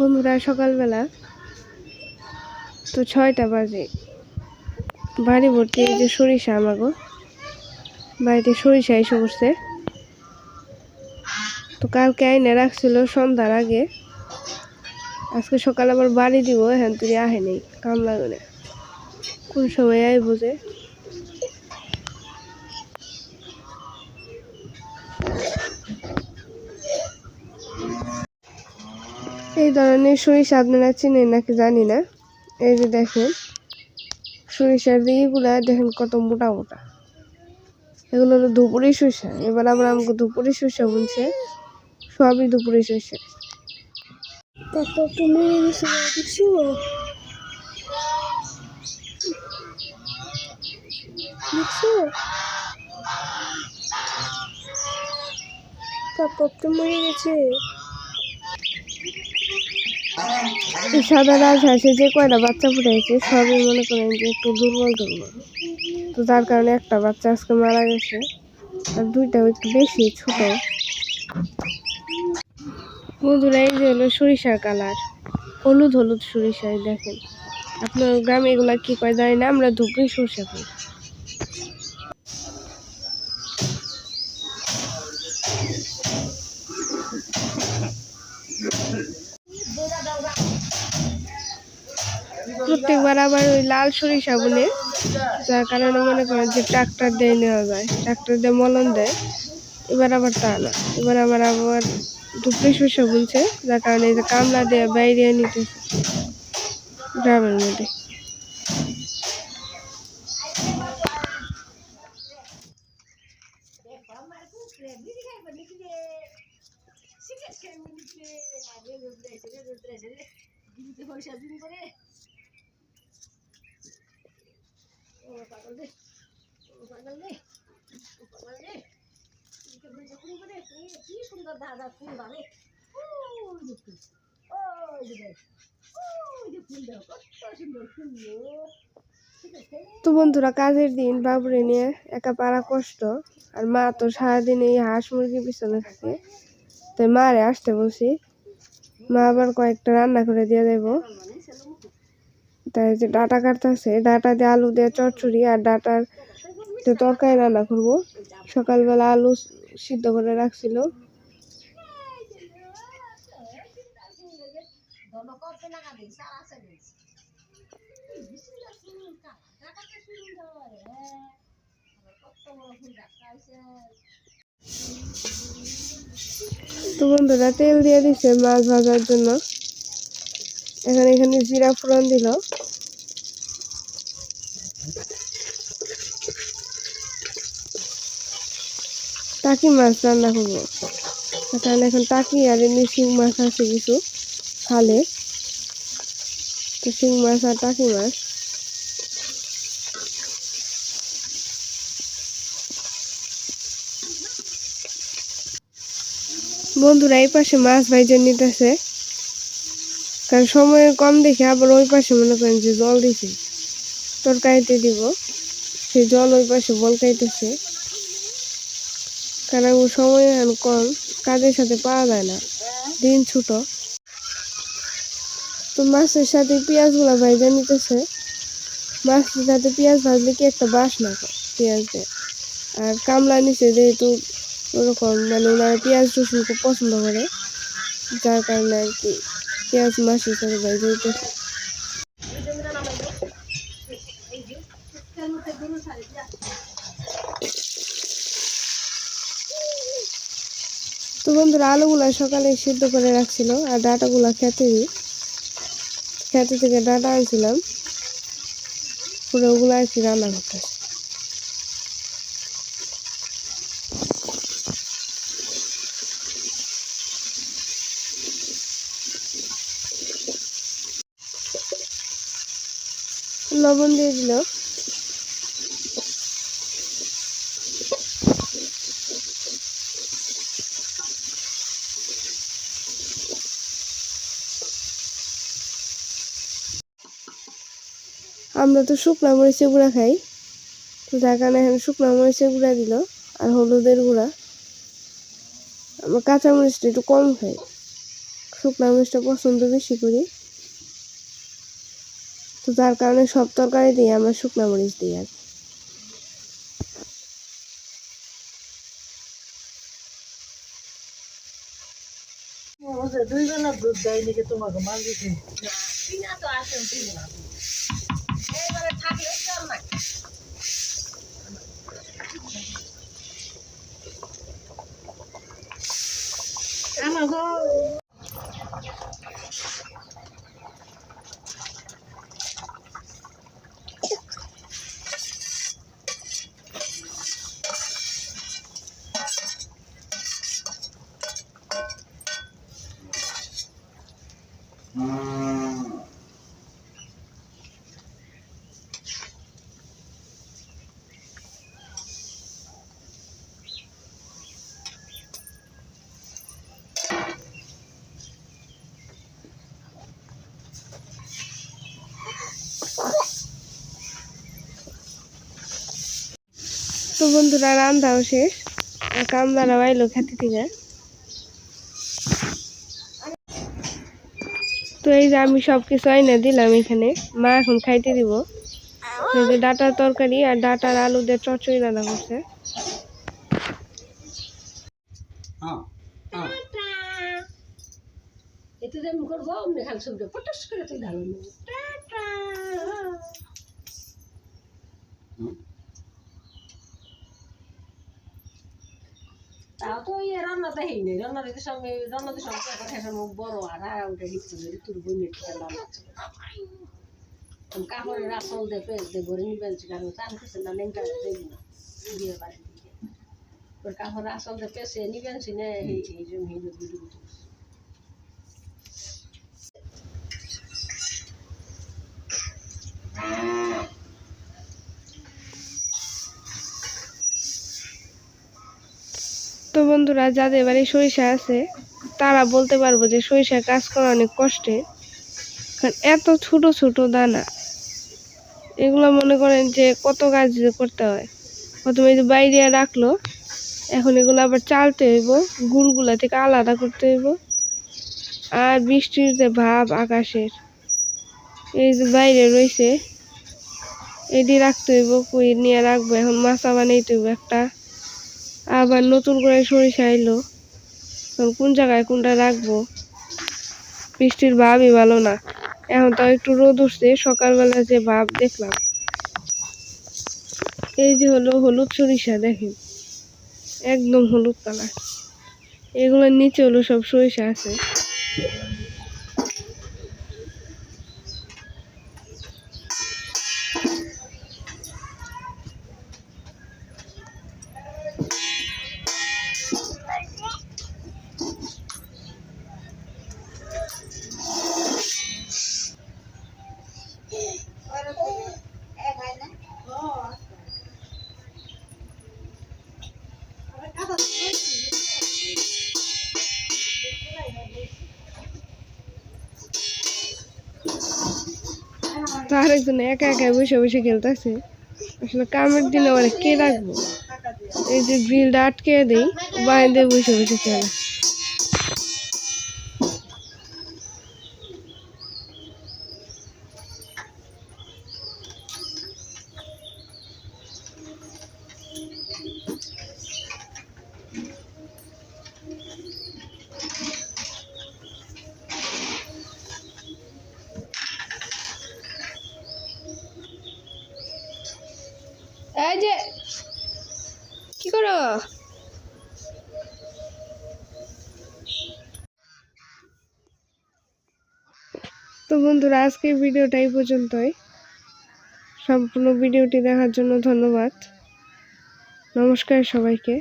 বন্ধুরা, সকালবেলা তো ছয়টা বাজে। বাড়ি ভর্তি, এই যে সরিষা আমার আমাগো। বাড়িতে সরিষা এসে পড়ছে। তো কালকে আইনে রাখছিল সন্ধ্যার আগে। আজকে সকালে আবার বাড়ি দিব হ্যান তুই আহে নেই, কাম লাগে না। কোন সময় আই বুঝে ধরনের সরিষা আপনারা চিনেন নাকি জানি না। এই যে দেখেন সরিষার দিকগুলা দেখেন কত মোটা মোটা। এগুলো হলো দুপুরি সরিষা এবার আবার আমাকে দুপুরি সরিষা বলছে, সবই দুপুরি সরিষা তুমি মরে গেছে। সাদা রাজহাঁসে যে কয়টা বাচ্চা ফুটাইছে, সবই মনে করেন যে একটু দুর্বল দুর্বল। তো যার কারণে একটা বাচ্চা আজকে মারা গেছে, আর দুইটাও একটু বেশি ছোট। বন্ধুরা, এই যে হলো সরিষার কালার। হলুদ হলুদ সরিষা দেখেন। আপনার গ্রামে এগুলা কি কয় জানি না, আমরা ধুপড়ি সরিষা করি। প্রত্যেকবার আবার ওই লাল সরিষা বলে, যার কারণে মনে করেন যে ট্রাক্টর দিয়ে নেওয়া যায়, ট্রাক্টর দিয়ে মলন দেয়। এবার আবার তা না, এবার আবার আবার দুপুরে সরিষা বুনছে, যার কারণে এই যে কামলা দিয়ে বাইরে নিতেছে গ্রামের মধ্যে। তো বন্ধুরা, কাজের দিন বাবুরে নিয়ে একা পারা কষ্ট, আর মা তো সারাদিন এই হাঁস মুরগির পিছনে থাকে। তাই মারে আসতে বলছি। মা আবার কয়েকটা রান্না করে দিয়ে দেবো। তাই যে ডাটা কাটতেছে, ডাটা দিয়ে আলু দিয়ে চচ্চড়ি আর ডাটার দিয়ে তরকারি রান্না করব, সকালবেলা আলু সিদ্ধ করে রাখছিল। তো বন্ধুরা, তেল দিয়ে দিছে মাছ ভাজার জন্য। এখানে এখানে জিরা ফোড়ন দিল। টাকি মাছ রান্না করব। এখানে এখন টাকি আর এমনি শিং মাছ আছে কিছু খালে। তো শিং মাছ আর টাকি মাছ। বন্ধুরা এই পাশে মাছ ভাইজন নিতেছে। কারণ সময় কম দেখে আবার ওই পাশে মনে করেন যে জল দিছে, তরকারিতে দিব। সে জল ওই পাশে বলকাইতেছে। কারণ সময় এখন কম, কাজের সাথে পাওয়া যায় না। দিন ছোট। তো মাছের সাথে পেঁয়াজগুলো ভাইজা নিতেছে। মাছের সাথে পেঁয়াজ ভাজলে কি একটা বাস না পেঁয়াজ দিয়ে? আর কামলা নিচে যেহেতু ওরকম মানে ওনারা পেঁয়াজ রসুন খুব পছন্দ করে, যার কারণে আর কি পেঁয়াজ সাথে ভাইজা দিতেছে তো বন্ধুরা, আলুগুলা সকালে সিদ্ধ করে রাখছিল আর ডাটাগুলা খেতে দিই। খেতে থেকে ডাটা আনছিলাম, পুরো ওগুলো আর কি রান্না করতেছে। লবণ দিয়ে দিল। আমরা তো শুকনা মরিচের গুঁড়া খাই। তো যার কারণে এখানে শুকনা মরিচের গুঁড়া দিল আর হলুদের গুঁড়া। আমরা কাঁচা মরিচটা একটু কম খাই। শুকনো মরিচটা পছন্দ বেশি করি। তো যার কারণে সব তরকারি দিয়ে আমরা শুকনো মরিচ দিই আর। দুধ দেয় নাকি তোমাকে মাল দিতে তো আসেন তিন তো বন্ধুরা রান্নাও শেষ। আর কামদারা বাইলো খেতে থেকে। তো এই যে আমি সব কিছু আইনা দিলাম এখানে মা এখন খাইতে দিব। এই যে ডাটার তরকারি আর ডাটার আলু দিয়ে চচ্চড়ি রান্না করছে। পটাশ করে তুই ঢালো তাও তো হেই নেই রান্নার সঙ্গে রান্নাতে সঙ্গে এখন মুখ বড় আর আর ওটা হিচ্ছে ধরে তোর বই নেট খেলাম। কাপড়ের আসল দে পেজ দে ভরে নিবেন কারণ চান কিছু না নেংটা দেবি না বিয়ে বাড়ি ওর কাপড়ের আসল দে পেছে নিবেন সিনে হেই হেই জন্য হেই জন্য ভিডিও তো বন্ধুরা, যাদের বাড়ি সরিষা আছে, তারা বলতে পারব যে সরিষা কাজ করা অনেক কষ্টে কারণ এত ছোট ছোট দানা, এগুলো মনে করেন যে কত কাজ করতে হয়। প্রথমে যে বাইরে রাখল, এখন এগুলো আবার চালতে হইব, গুড়গুলা থেকে আলাদা করতে হইব। আর বৃষ্টির যে ভাব আকাশের, এই যে বাইরে রয়েছে, এটি রাখতে হইব কই নিয়ে রাখব, এখন মাছা বানাইতে হইব একটা। আবার নতুন করে সরিষা এলো। তখন কোন জায়গায় কোনটা রাখব? বৃষ্টির ভাবই ভালো না। এখন তো একটু রোদ উঠছে, সকালবেলা যে ভাব দেখলাম। এই যে হলো হলুদ সরিষা, দেখেন। একদম হলুদ কালার। এগুলোর নিচে হলো সব সরিষা আছে। আরেকজন একা একা বসে বসে খেলতেছে। আসলে কামের দিনে ওরা কে রাখব? এই যে গ্রিলটা আটকে দিই, বাইরে বসে বসে খেলে এই যে কি করো তো বন্ধুরা আজকের ভিডিওটা এই পর্যন্তই। সম্পূর্ণ ভিডিওটি দেখার জন্য ধন্যবাদ। নমস্কার সবাইকে।